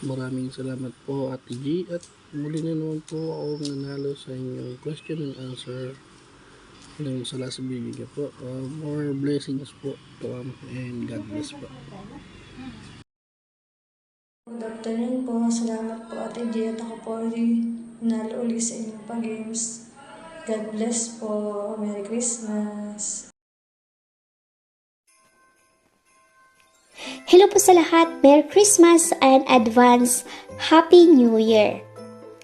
Maraming salamat po Ate G at muli na naman po ako nanalo sa inyong question and answer ng sa last video niyo po. Uh, more blessings po to um, and God bless po. Good afternoon po. Salamat po Ate G at ako po nanalo ulit sa inyong pag-games. God bless po. Merry Christmas. Hello po sa lahat. Merry Christmas and advance Happy New Year.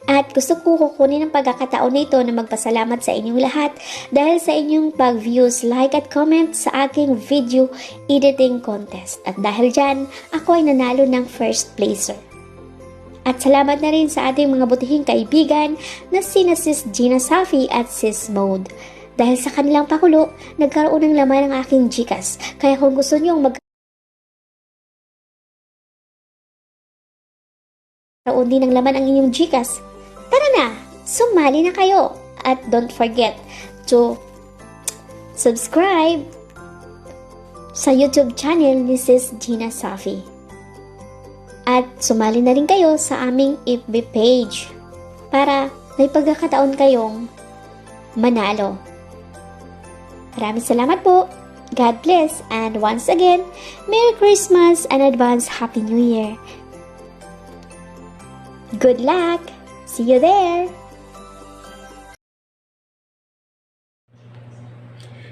At gusto ko kukunin ang pagkakataon na ito na magpasalamat sa inyong lahat dahil sa inyong pag-views, like at comment sa aking video editing contest. At dahil dyan, ako ay nanalo ng first placer. At salamat na rin sa ating mga butihing kaibigan na sina Sis Gina Safi at Sis Mode. Dahil sa kanilang pakulo, nagkaroon ng laman ng aking Gcash. Kaya kung gusto niyong mag Karoon din laman ang inyong Gcash. Tara na, sumali na kayo. At don't forget to subscribe sa YouTube channel ni Sis Gina Safi. At sumali na rin kayo sa aming FB page para may pagkakataon kayong manalo. Maraming salamat po. God bless and once again, Merry Christmas and advance Happy New Year. Good luck! See you there!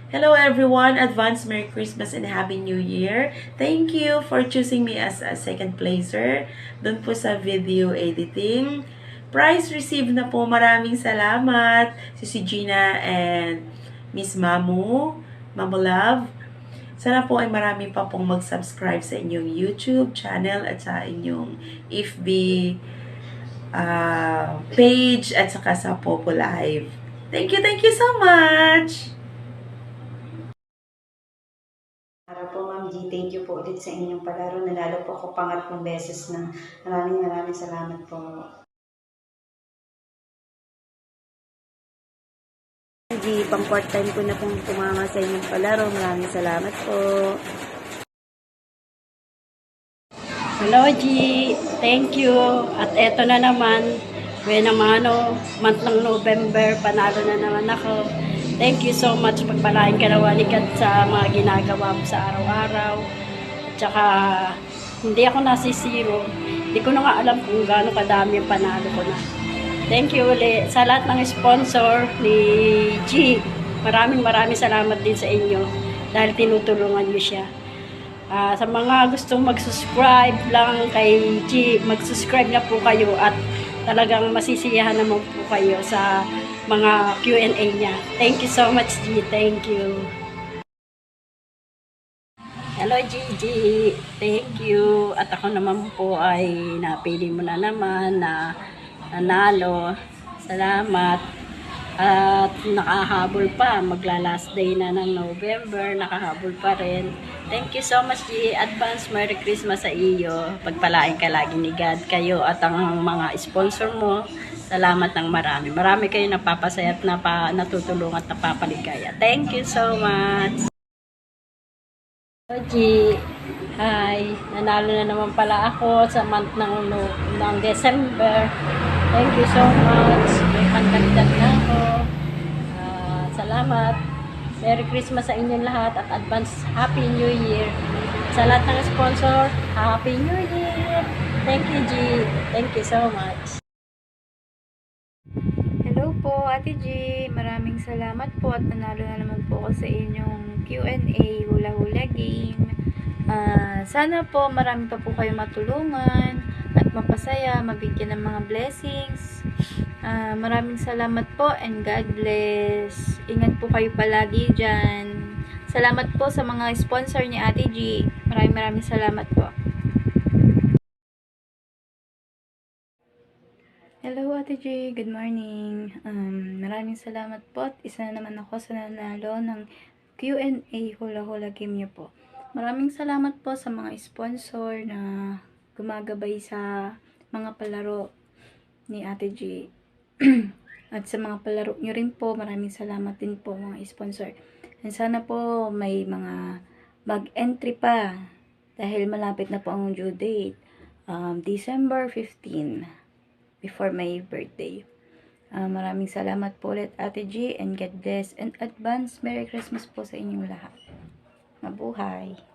Hello everyone, advance Merry Christmas and Happy New Year. Thank you for choosing me as a second placer dun po sa video editing. Prize received na po, maraming salamat si si Gina and Miss Mamu, Mamu Love. Sana po ay marami pa pong mag-subscribe sa inyong YouTube channel at sa inyong FB ah, page at saka sa Popo Live. Thank you, thank you so much! Para po, Ma'am G, thank you po ulit sa inyong palaro. Nanalo po ako pangatlong beses na maraming maraming salamat po. G, pang part time ko na pong tumama sa inyong palaro. Maraming salamat po. Hello G, thank you. At eto na naman, when naman ano, month ng November, panalo na naman ako. Thank you so much. Pagpalain ka na walikad sa mga ginagawa mo sa araw-araw. At saka, hindi ako nasisiro. Hindi ko na nga alam kung gaano kadami yung panalo ko na. Thank you ulit sa lahat ng sponsor ni G. Maraming maraming salamat din sa inyo dahil tinutulungan niyo siya. Ah, sa mga gustong mag-subscribe lang kay G, mag-subscribe na po kayo at talagang masisiyahan naman po kayo sa mga Q&A niya. Thank you so much, G. Thank you. Hello, Gigi. Thank you. At ako naman po ay napili mo na naman na nanalo. Salamat. At nakahabol pa. Magla-last day na ng November. Nakahabol pa rin. Thank you so much, G. Advance Merry Christmas sa iyo. Pagpalain ka lagi ni God kayo at ang mga sponsor mo. Salamat ng marami. Marami kayo napapasaya at napa, natutulungan at napapaligaya. Thank you so much. Hello, G. Hi. Nanalo na naman pala ako sa month ng, ng December. Thank you so much. May pangkalidad na ako. Ah, salamat. Merry Christmas sa inyong lahat at advance Happy New Year. Sa lahat ng sponsor, Happy New Year. Thank you, G. Thank you so much. Hello po, Ate G. Maraming salamat po at nanalo na naman po ako sa inyong Q&A hula-hula game. Ah, sana po marami pa po kayo matulungan at mapasaya, mabigyan ng mga blessings. Ah, maraming salamat po and God bless. Ingat po kayo palagi dyan. Salamat po sa mga sponsor ni Ate G. Maraming maraming salamat po. Hello Ate G, good morning. Um, maraming salamat po at isa na naman ako sa nanalo ng Q&A Hula Hula Game niyo po. Maraming salamat po sa mga sponsor na gumagabay sa mga palaro ni Ate G. at sa mga palaro niyo rin po, maraming salamat din po mga sponsor. And sana po may mga mag-entry pa dahil malapit na po ang due date. um, December 15 before my birthday. Ah, maraming salamat po ulit Ate G and God bless and advance Merry Christmas po sa inyong lahat. Mabuhay!